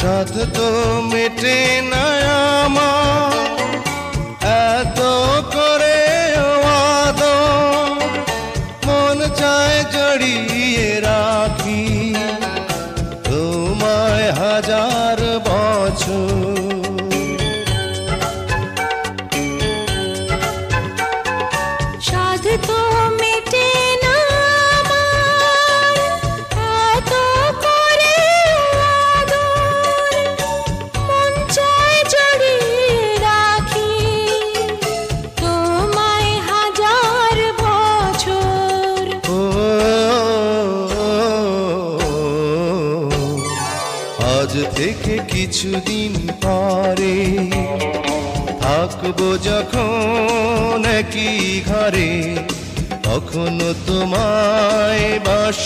সাথ তো মেটে না আমার। এত করে মন চায় জড়িয়ে রাখি। তোমায় হাজার বছর আজ থেকে কিছুদিন পরে থাকব যখন একই ঘরে তখন তোমায় বাস